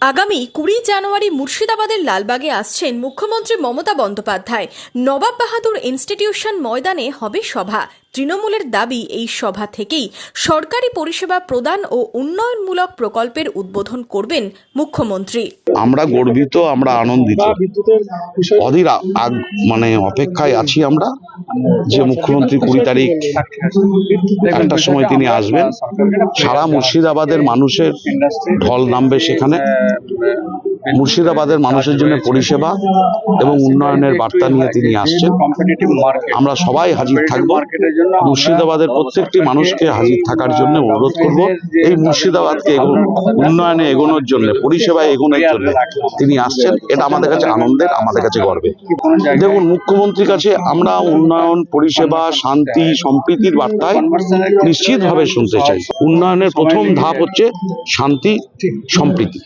আগামী কুড়ি জানুয়ারি মুর্শিদাবাদের লালবাগে আসছেন মুখ্যমন্ত্রী মমতা বন্দ্যোপাধ্যায়। নবাব বাহাদুর ইনস্টিটিউশন ময়দানে হবে সভা। তৃণমূলের দাবি এই সভা থেকেই সরকারি পরিষেবা প্রদান ও উন্নয়নমূলক প্রকল্পের উদ্বোধন করবেন মুখ্যমন্ত্রী। আমরা গর্বিত, আমরা আনন্দিত। অধীর মানে অপেক্ষায় আছি আমরা যে মুখ্যমন্ত্রী কুড়ি তারিখ একটার সময় তিনি আসবেন। সারা মুর্শিদাবাদের মানুষের ঢল নামবে সেখানে। মুর্শিদাবাদের মানুষের জন্য পরিষেবা এবং উন্নয়নের বার্তা নিয়ে তিনি আসছেন। আমরা সবাই হাজির থাকব। মুর্শিদাবাদের প্রত্যেকটি মানুষকে হাজির থাকার জন্য অনুরোধ করব। এই মুর্শিদাবাদকে উন্নয়নে এগোনোর জন্য পরিষেবায় এগোনোর জন্য। তিনি আসছেন এটা আমাদের কাছে আনন্দের আমাদের কাছে গর্বের। দেখুন মুখ্যমন্ত্রীর কাছে আমরা উন্নয়ন পরিষেবা শান্তি সম্প্রীতির বার্তায় নিশ্চিতভাবে শুনতে চাই। উন্নয়নের প্রথম ধাপ হচ্ছে শান্তি সম্প্রীতি।